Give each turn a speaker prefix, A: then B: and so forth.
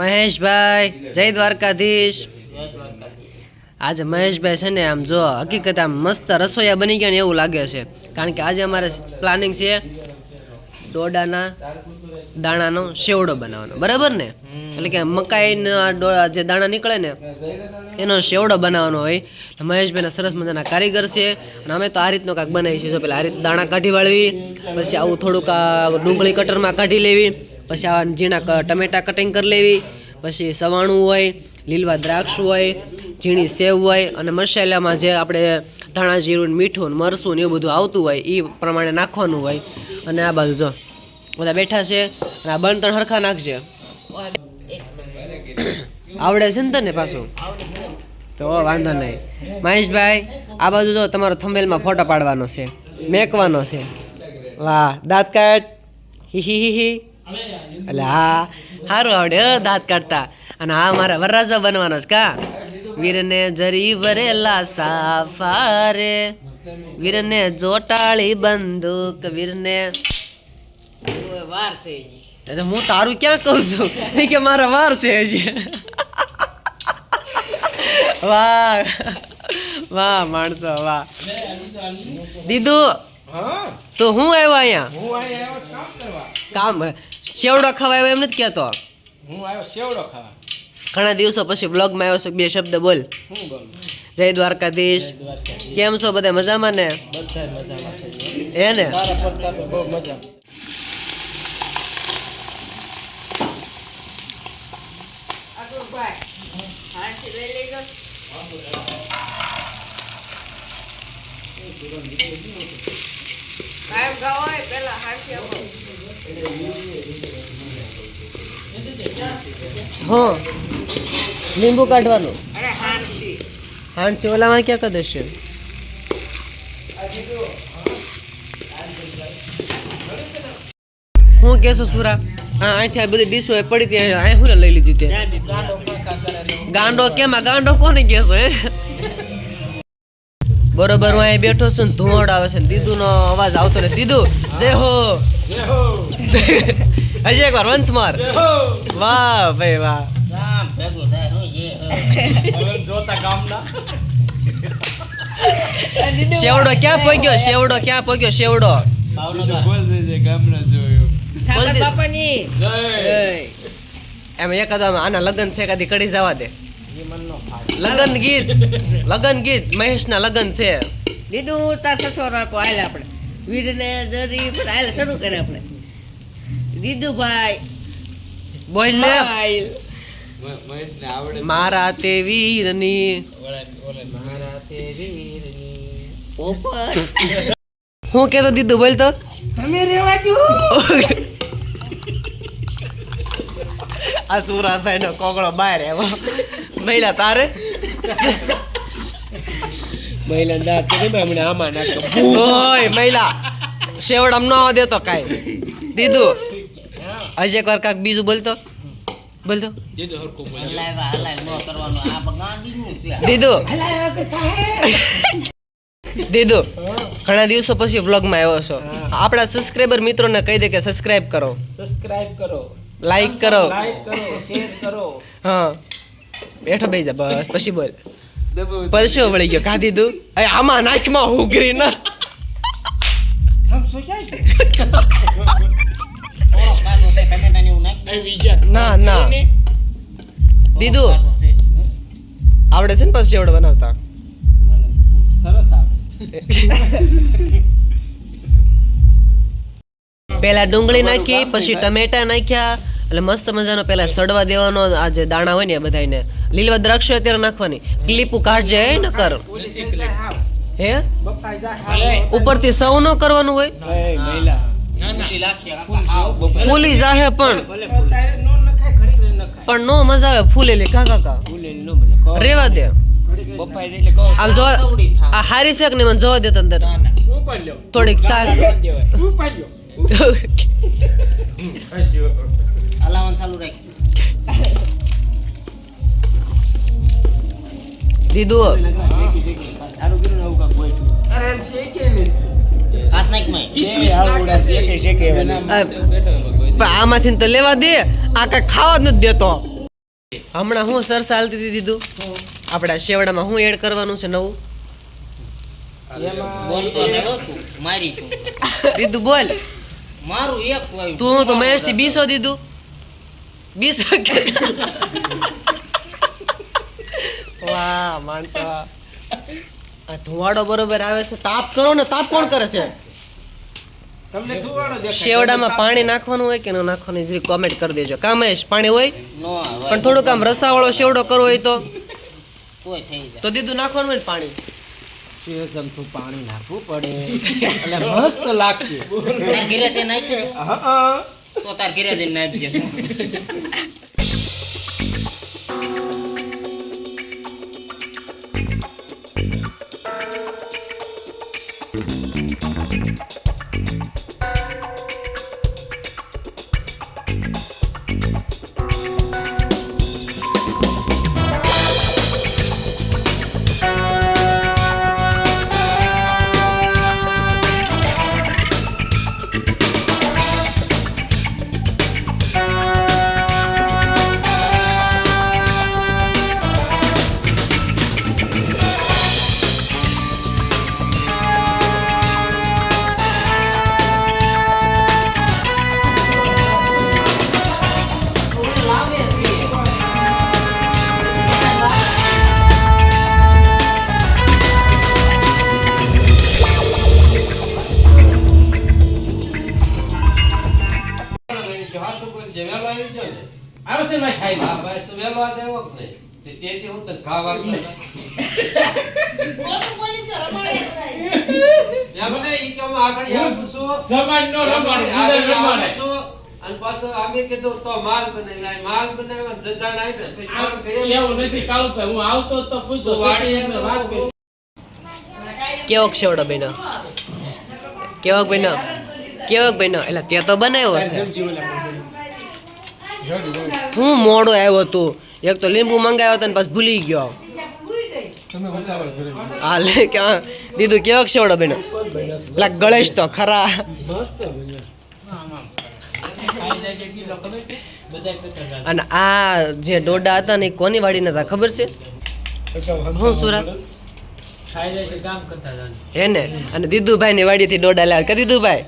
A: મહેશભાઈ, જય દ્વારકાધીશ. આજે મહેશભાઈ છે ને આમ જો હકીકત આમ મસ્ત રસોઈયા બની ગયા ને એવું લાગે છે. કારણ કે આજે અમારે પ્લાનિંગ છે ડોડાના દાણાનો શેવડો બનાવવાનો. બરાબર ને? એટલે કે મકાઈના જે દાણા નીકળે ને, એનો શેવડો બનાવવાનો હોય. મહેશભાઈના સરસ મજાના કારીગર છે. અને અમે તો આ રીતનો કાંઈક બનાવીએ છીએ. જો પેલા આ રીતે દાણા કાઢી વાળવી, પછી આવું થોડુંક ડુંગળી કટરમાં કાઢી લેવી. પછી આવા ઝીણા ટમેટા કટિંગ કરી લેવી, પછી સવાણું હોય, લીલવા દ્રાક્ષ હોય, ઝીણી સેવ હોય અને મસાલામાં જે આપણે ધાણા જીરું મીઠું મરસું ને એવું બધું આવતું હોય એ પ્રમાણે નાખવાનું હોય. અને આ બાજુ જો, બધા બેઠા છે, અને આ બન ત્રણ હરખા નાખજે. આવડે છે ને તને પાછું? તો વાંધો નહીં. મહેશભાઈ, આ બાજુ જો તમારો થંબેલમાં ફોટો પાડવાનો છે, મેકવાનો છે. વાહ, દાંત કાટ હી હી હી. એટલે હા સારું આવડે, હો, દાંત કાઢતા. અને હા, મારા વરરાજા બનવાનો છે, કા? વીરને જરી ભરેલા સાફારે, વીરને જોટાળી બંદૂક, વીરને
B: વાર થઈ
A: એટલે હું તારું ક્યાં કહું છું? કે મારા વાર છે હજી. વાહ વાહ, માણસો, વાહ. દીદુ તો હું આવ્યો અહીંયા?
C: હું અહીંયા આવ્યો કામ કરવા.
A: કામ શેવડો આવ્યો એમ નથી કહેતો?
C: હું આવ્યો સેવડો ખાવા.
A: ઘણા દિવસો પછી બ્લોગમાં આવ્યો છું બે શબ્દ બોલ.
C: હું બોલું?
A: જય દ્વારકાધીશ. કેમ છો બધા મજામાં ને?
C: બધા મજામાં છે.
A: હે ને?
C: તારા પડતા તો બહુ મજા
B: ભાઈ હાંસી લઈ લેજો. કાયમ ગાવ હોય પેલા હાંસી આપો
A: હં લીંબુ કાઢવાનું.
B: અરે હાંસી.
A: હાંસી ઓલામાં ક્યાં કરી દેશે? હું કેસો સુરા? હા અહીંથી આ બધી ડીશો પડી ત્યાં અહીં હું લઈ લીધી તે.
C: ગાંડો
A: કેમ? આ ગાંડો કોને કેસો હે? બરોબર હું અહીં બેઠો છું ને ધુમાડો આવે છે ને દીદુનો અવાજ આવતો ને દીદુ જય હો.
C: જય હો
A: હજી એકવાર વંશ માર. વાહ ભાઈ વાહ. શેવડો ક્યાં પગ્યો? શેવડો ક્યાં પગ્યો? શેવડો. એમ એક આના લગ્ન છે કદી કડી જવા દે. લગન ગીત લગન ગીત. મહેશના લગન છે.
B: દીદુ તાર સસરો આપો હાલ આપણે. વીરને જરી પર હાલ શરૂ કરે આપણે. દીદુભાઈ
A: બોલ ને. મારા તે વીરની
C: મારા તે વીરની.
B: પોપટ
A: હું કેતો દીધું બોલ તો.
C: તમે રેવા દો.
A: આ સુરાભાઈ નો કોકડો બહાર આવ્યો. મહિલા તારે?
C: મહિલા દાંત કે ભાઈ મને આમાં નાખો.
A: ઓય મહિલા શેવડ ન આવવા દેતો કાંઈ. દીધું? હજી એક વાર કાંક બીજું બોલતો? બોલતો?
C: જીતો હરકું બોલ
A: દીધું? દીધું? ઘણા દિવસો પછી વ્લોગમાં આવ્યો છો. આપણા સબસ્ક્રાઈબર મિત્રોને કહી દે કે સબસ્ક્રાઇબ કરો.
C: સબસ્ક્રાઇબ કરો.
A: લાઈક કરો.
C: લાઈક કરો શેર કરો.
A: હા. બેઠો બેસી જા બસ પછી બોલ. પરસો વળી ગયો? કા દીધું? અરે આમાં નાખમાં ઉઘરી ના. ના ના. દીધું. આવડે છે ને પછી એવડે બનાવતા?
C: સરસ આવે
A: પેલા ડુંગળી નાખી પછી ટમેટા નાખ્યા એટલે મસ્ત મજાનો પેલા સડવા દેવાનો આ જે દાણા હોય ને બધાને લીલવા દ્રાક્ષ અત્યારે નાખવાની. ક્લિપુ કાઢજે હે ન કર. હે? ઉપરથી સૌ ન કરવાનું હોય? ફૂલી જાહે પણ. પણ નો મજા આવે ફૂલેલી. કા કાકા રેવા દે. આમ જો આ હારી શેક ને મને જોવા દે અંદર થોડીક શાક. દીધું
C: સારું કર્યું ને આવું કાંક ગોઠવ્યું. અરે એમ છે કે નહીં? કિસમિસ નાખે છે.
A: પણ આમાંથી તો લેવા દે. આ કઈ ખાવા જ નથી દેતો. હમણાં હું સર ચાલતી દીધું. આપણા શેવડામાં હું એડ કરવાનું છે નવું. દીધું બોલ.
C: મારું એક
A: તું હું તો મહેશથી બીસો દીધું. બીસો વાહ માણસો આ ધુવાડો બરોબર આવે છે. તાપ કરો ને તાપ કોણ કરે છે? શેવડામાં પાણી નાખવાનું હોય કે ન નાખવાનું જરી કોમેન્ટ કરી દેજો. કામેશ પાણી હોય? પણ થોડુંક આમ રસાવાળો શેવડો કરવો હોય તો?
C: તોય થઈ જાય.
A: તો દીધું નાખવાનું હોય ને પાણી?
D: પાણી નાખવું પડે. એટલે મસ્ત લાગશે.
C: તાર નાખ્યું
D: હા.
C: તો તાર ઘરે જઈને નાખજે.
D: આવશે ભાઈ સાહેબ
E: હા ભાઈ તું કે નહીં? તેથી હું તને ખાવા આગળ આવું છું.
D: સમાજનો રમવાનો,
E: આગળ
D: બીજા
E: આવું
D: રમવાને.
E: છું. અને પાછું અમે કીધું તો માલ બનાવી આ માલ બનાવ્યો ને જજાણ આપ્યા. પછી ફોન કર્યો.
D: એવું નથી કાળુભાઈ હું આવતો તો સતીશને
E: તો
D: વાત
E: હું-
D: કરી.
A: કેવોક શેવડો કેવોક બન્યો એટલે તે તો બનાવ્યો છે હું મોડો આવ્યો હતો. એક તો લીંબુ મંગાવ્યો હતો ને પછી ભૂલી ગયો. હા લે ક્યાં. દીધું કેવોક શેવડો બન્યો? લા ગળેશ તો ખરા. અને આ જે ડોડા હતા ને એ કોની વાડીના હતા ખબર છે? હું સુરત. હે ને? અને દીદુભાઈ ની વાડીથી ડોડા લાવ્યા. કે દીદુભાઈ?